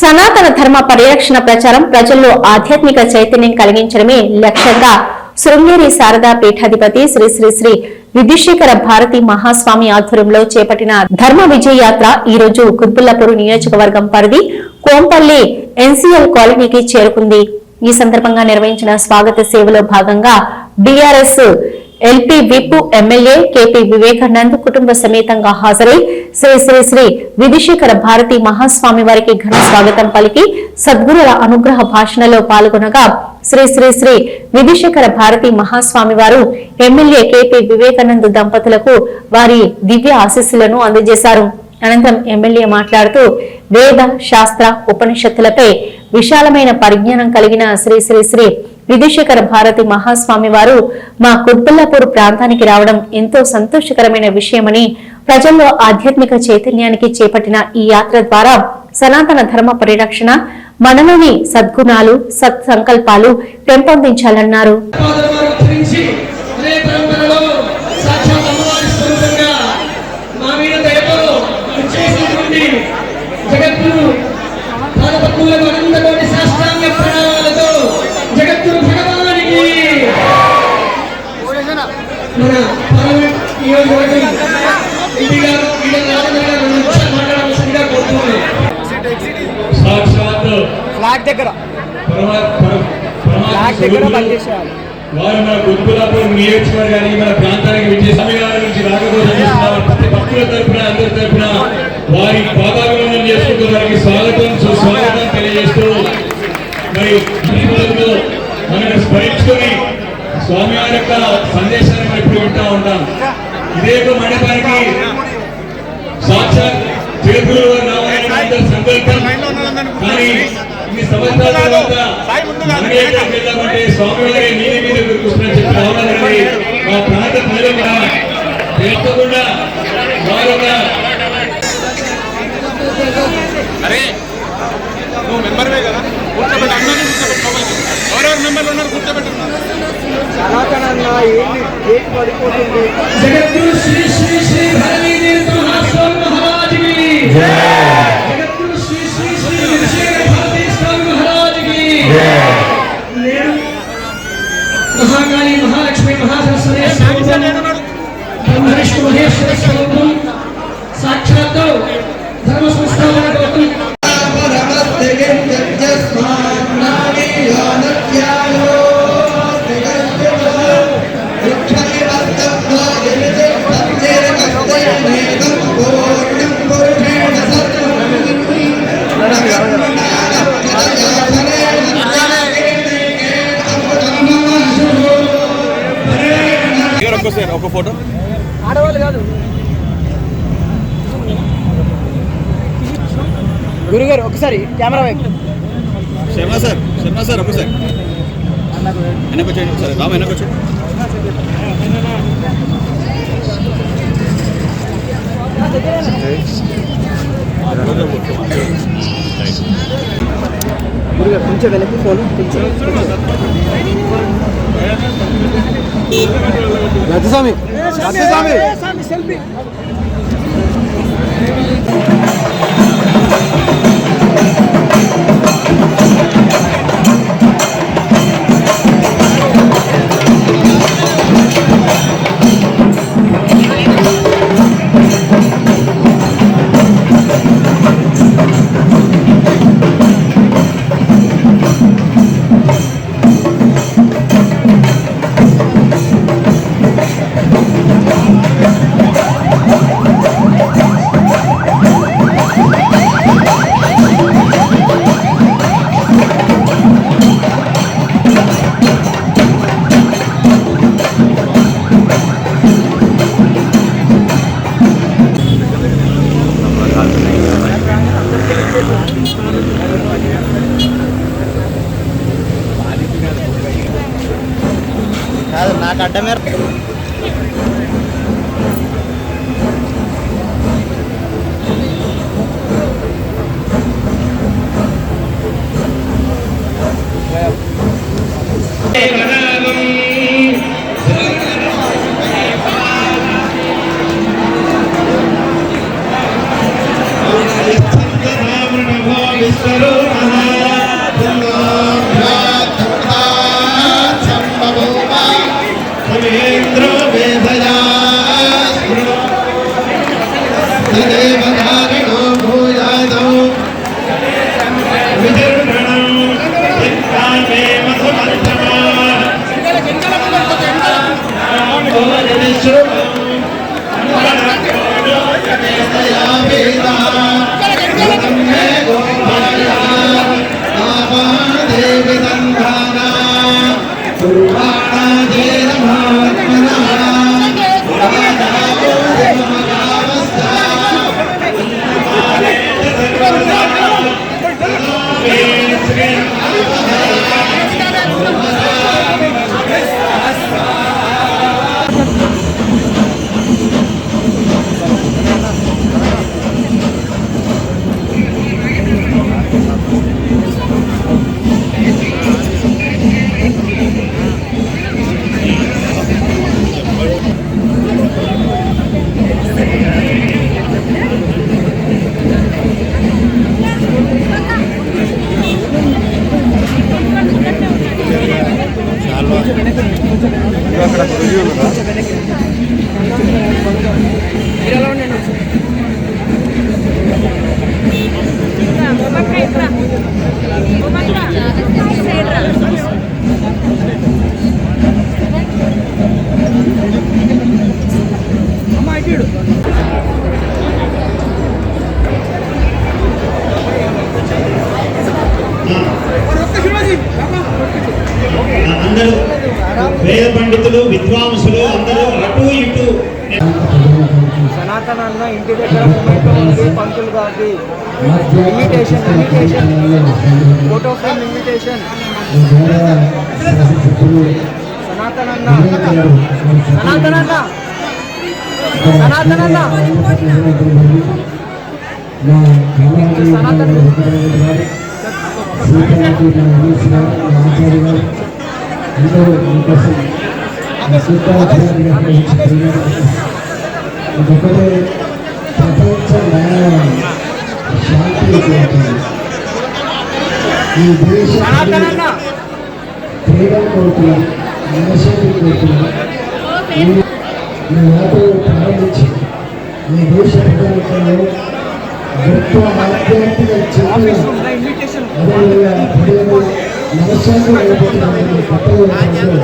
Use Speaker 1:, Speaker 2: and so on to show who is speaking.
Speaker 1: సనాతన ధర్మ పరిరక్షణ ప్రచారం ప్రజల్లో ఆధ్యాత్మిక చైతన్యం కలిగించడమే లక్ష్యంగా శృంగేరి శారదా పీఠాధిపతి శ్రీ శ్రీ శ్రీ విద్యుశేఖర భారతి మహాస్వామి ఆధ్వర్యంలో చేపట్టిన ధర్మ విజయ యాత్ర ఈ రోజు కుత్బుల్లాపూర్ నియోజకవర్గం పరిధి కోంపల్లి ఎన్సీఎల్ కాలనీకి చేరుకుంది. ఈ సందర్భంగా నిర్వహించిన స్వాగత సేవలో భాగంగా BRS LP whip MLA KP Vivekanand కుటుంబ సమేతంగా హాజరై శ్రీ శ్రీ శ్రీ విధిశేఖర భారతి మహాస్వామి వారికి ఘన స్వాగతం పలికి సద్గురుల అనుగ్రహ భాషణలో పాల్గొనగా శ్రీ శ్రీ శ్రీ విధిశేఖర భారతి మహాస్వామి వారు ఎమ్మెల్యే కేపీ వివేకానంద్ దంపతులకు వారి దివ్య ఆశీస్సులను అందజేశారు. అనంతరం ఎమ్మెల్యే మాట్లాడుతూ వేద శాస్త్ర ఉపనిషత్తులపై విశాలమైన పరిజ్ఞానం కలిగిన శ్రీ శ్రీ శ్రీ విధిశేఖర భారతి మహాస్వామి వారు మా కుర్బల్లాపూర్ ప్రాంతానికి రావడం ఎంతో సంతోషకరమైన విషయమని ప్రజల్లో ఆధ్యాత్మిక చైతన్యానికి చేపట్టిన ఈ యాత్ర ద్వారా సనాతన ధర్మ పరిరక్షణ మనలోని సద్గుణాలు సత్ సంకల్పాలు పెంపొందించాలన్నారు.
Speaker 2: ఫ్లాగ్ దగ్గర. ఫ్లాగ్ దగ్గర చేసేయాలి
Speaker 3: వారు మన గురుకులాపూర్ నియోజకవర్గానికి మన ప్రాంతానికి విజయ సమయాల నుంచి రాకపోతే ప్రతి భక్తుల తరపున అందరి తరపున వారి పాదాభివందనం చేసుకుంటూ వారికి స్వాగతం సుస్వాగతం తెలియజేస్తూ మరి మనకు స్మరించుకొని స్వామివారి యొక్క సందేశాన్ని మనం ఇప్పుడు వింటా ఉంటాం. ఇదే ఒక మండపానికి సాక్షాత్ అందరి సంకల్పం. కానీ ఇన్ని సంవత్సరాల తర్వాత మనకి ఎక్కడికి వెళ్దామంటే స్వామివారి నీతి మీద కూర్చుని చెప్పి రావాలని మా ప్రాంత ప్రజలు కూడా వారు ఒక
Speaker 4: అరే నువ్వు మెంబర్వే కదా. కూర్చోబెట్టి అందరినీ కూర్చోబెట్టుకోవాలి ఎవరెవరు మెంబర్లు ఉన్నారు? కూర్చోబెట్టుకున్నారు
Speaker 2: సనాతనంగా ఏంటి కేక్ పడిపోతుంది?
Speaker 5: జగద్గురు శ్రీ శ్రీ శ్రీ మహాస్వామి మహారాజుకి
Speaker 2: Deixa eu గురుగారు ఒకసారి కెమెరా వైపు.
Speaker 4: శర్మ సార్ శర్మ సార్ ఒకసారి వెనక వచ్చేయండి ఒకసారి. రామ
Speaker 2: గురుగారు కొంచెం వెనక్కి ఫోన్ కొంచెం. రథస్వామి. రథస్వామి. కాదు నాకు అడ్డమే
Speaker 5: శ్రీ
Speaker 3: వేద పండితులు విద్వాంసులు అందరూ అటు ఇటు
Speaker 2: సనాతన అన్న ఇంటి దగ్గర మొమెంటో ఉంది పంతులు గారి invitation invitation photo frame invitation సనాతన అన్న సనాతన అన్న సనాతన అన్న సనాతన
Speaker 6: అందరూ మీకోసం సీతారామరాజు ప్రపంచ న్యాయం శాంతి ఈ దేశం
Speaker 2: అన్న
Speaker 6: ఫ్రీడమ్ కోరుతున్నాం ఈ- ఈ ప్రారంభించి ఈ దేశ ప్రజానికంలో గొప్ప ఆధ్యాత్మిక చైతన్యం అదేవిధంగా ప్రదర్శనకు మనశ్శాంతి సంపూర్ణంగా